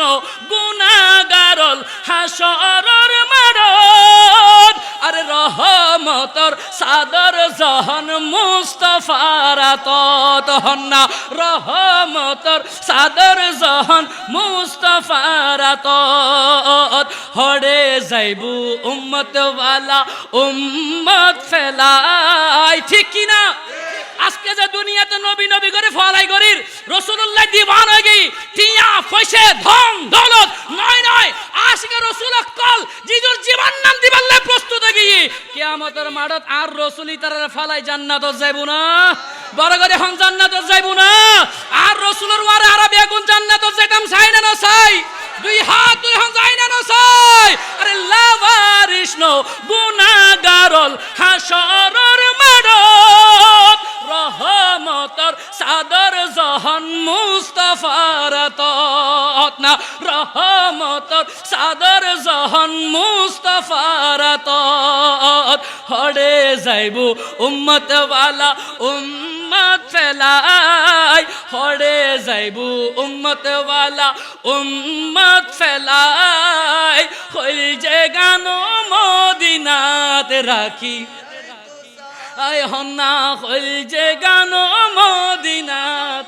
কৃষ্ণ গুনাগারল হাসরর মারদ আরে রহমতর সাদর জহন মুস্তফারা তহন না। রহমতর সাদর জহন মুস্তফারা তত হড়ে যাইবু উম্মত ওয়ালা উম্মত ফেলাই ঠিক কি না আজকে যে দুনিয়াতে নবী নবী করে ফলাই করির রসুল্লাহ দিবান হয়ে গই, টিয়া পয়সে ধন দৌলত, নয় নয় আশিকে রসুল কল, জিজুর জীবন নাম দিবাল্লাহ প্রস্তুত গিয়ে কিয়ামতের মাঠত আর রসুলি তার ফালাই জান্নাত যাইব না, বড় করে হন জান্নাত যাইব না, আর রসুলের ওয়ারে বেগুন জান্নাত চাই না চাই, দুই হাত দুই হন যাই না না চাই, আরে লাভারিষ্ণ গুনাগারল হাসরর সাদর জহন মুস্তফার না রহমতর সাদর জহন মুস্তফার হড়ে যাইব উম্মত ওয়ালা উম্মত ফেলাই। হড়ে যাইব ওয়ালা উম্মত ফেলাই। হইল যে গান মদিনাতে রাখি। আয় হন্না হইল যে গান মদিনাত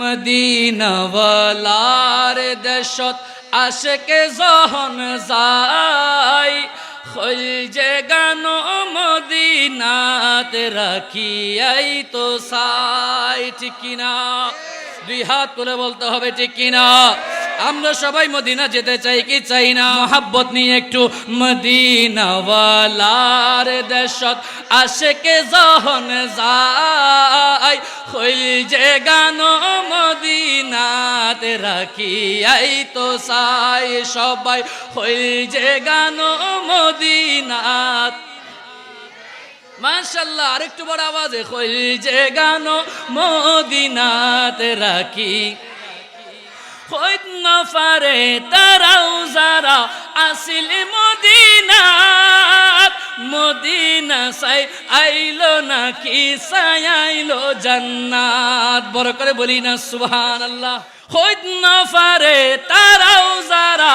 মদিনাওয়ালার দেশত আশকে জহন যাই হইল যে গান মদিনাত রাখিয়াই তো সাই ঠিক কিনা? দুই হাত তুলে বলতে হবে, ঠিক কিনা? আমরা সবাই মদিনা যেতে চাই, কি চাই না? মহাব্বত নিয়ে একটু মদিনাওয়ালার দেশত আশেকে যখন যাই হইল যে গান মদিনাত রাখি আই তো সাই সবাই, হইল যে গান মদিনাত। মাশাল্লাহ, আরেকটু বড় আওয়াজে, হইল যে গান মদিনাত রাখি। হইত নফারে তারাও যারা আসিল মদিনাত মদিনা সাই আইলো নাকি সাই আইলো জান্নাত। বড় করে বলি না সুবহান আল্লাহ হইত নফারে তারাও যারা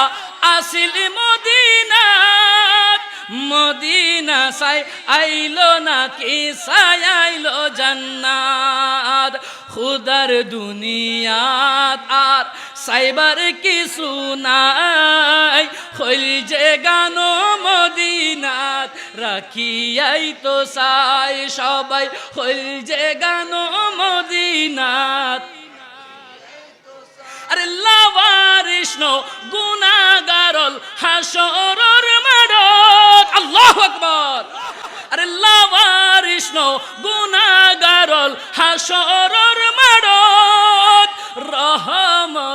আসিল মদিনাত মদিনা সাই আইলো নাকি সাই আইলো জান্নাত। খুদার দুনিয়াত আর সাইবার কিছু নাই। হইল যে গান মদিনাত রাখিয়াই তো সাই সবাই। হইল যে গান মদিনাত আরে লাভারিষ্ণ গুনাগারল হাসরর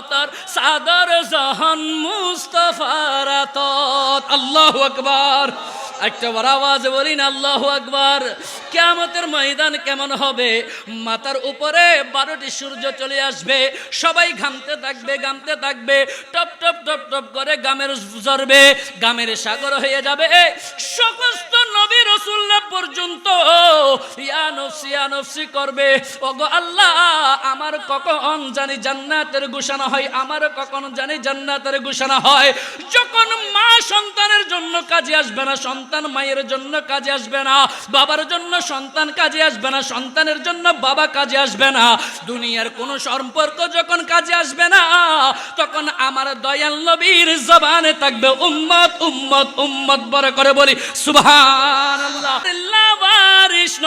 রহমতর সাদর জহন মুস্তফারাত আল্লাহু আকবার। একটা বড় আওয়াজ বলি না, আল্লাহু আকবার। কেয়ামতের ময়দান কেমন হবে? মাথার উপরে বারোটি সূর্য চলে আসবে। সবাই ঘামতে থাকবে ঘামতে থাকবে। টপ টপ টপ টপ করে গামের জ্বরবে গামের সাগর হয়ে যাবে। সমস্ত নবী পর্যন্ত ইয়া নফসি ইয়া নফসি করবে। ওগো আল্লাহ, আমার কখন জানি জান্নাতের হয়, আমার কখন জানি জান্নাতের হয়। যখন মা সন্তানের জন্য কাজে আসবে না, সন্তান মায়ের জন্য কাজে আসবে না, বাবার জন্য সন্তান কাজে আসবে না, সন্তানের জন্য বাবা কাজে আসবে না, দুনিয়ার কোনো সম্পর্ক যখন কাজে আসবে না, তখন আমার দয়াল নবীর জবানে থাকবে উম্মত উম্মত উম্মত, বড় করে বলি লাভারিষ্ণ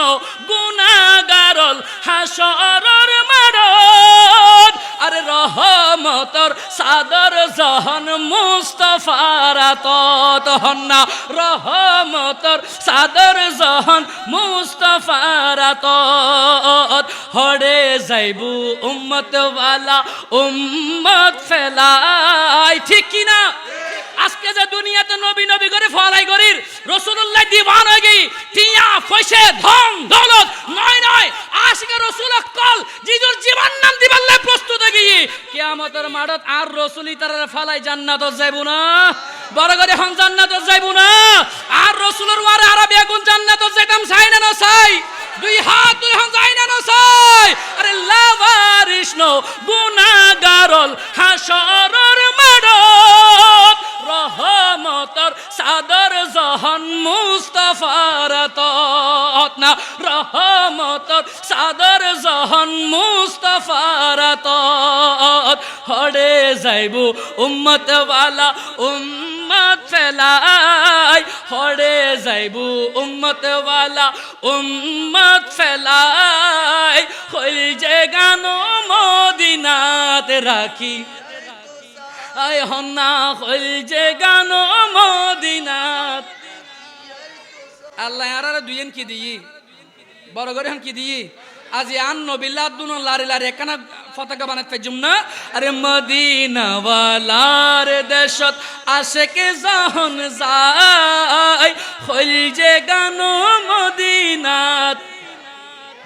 গুনাগারল হাসরর মারদ আরে রহমতর সাদর জহন মুস্তফারা তহন না, রহমতর সাদর জহন মুস্তফারা তত হড়ে যাইবু উম্মত ওয়ালা উম্মত ফেলাই, ঠিক কি না আজকে যে দুনিয়াতে নবী নবী করে ফলাই রসুলি তারা ফালাই জান্নাত যাইব না। বড় করে হন জান্নাত যাইব না। আর রসুলের ওয়ারে আরবে এখন জান্নাত যাইতাম চাই না চাই দুই হাত তুই হন, যাই না চাই আরে লাভারিষ্ণ গুনাগারল হাসরর মাড়ত রহমতর সাদর জহন মুস্তাফারত না, রহ রহমতর সাদর জহন মুস্তফারাত হড়ে যাইব ওয়ালা উম্মত ফেলাই। হড়ে যাইব ওয়ালা উম্মত ফেলাই। হইল যে গান মদিনাত রাখি। আয় হন্না হইল যে গান মদিনাত। আল্লাহ, আর দুইজন কি দিই। বড় করে কি দিই। আজি আন নবিল্লা দুন লারি লারি একখানা পতাকা বানাতে পাইজুম না। আরে মদিনাওয়ালার দেশত আশেকে জাহন যায় হইল যে গান মদিনাত।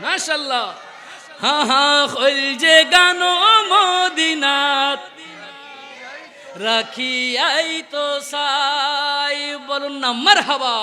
মাশাল্লাহ। হা হা হইল যে গান মদিনাত। রাখিয়াই তো সাই, বলুন না, মারহাবা।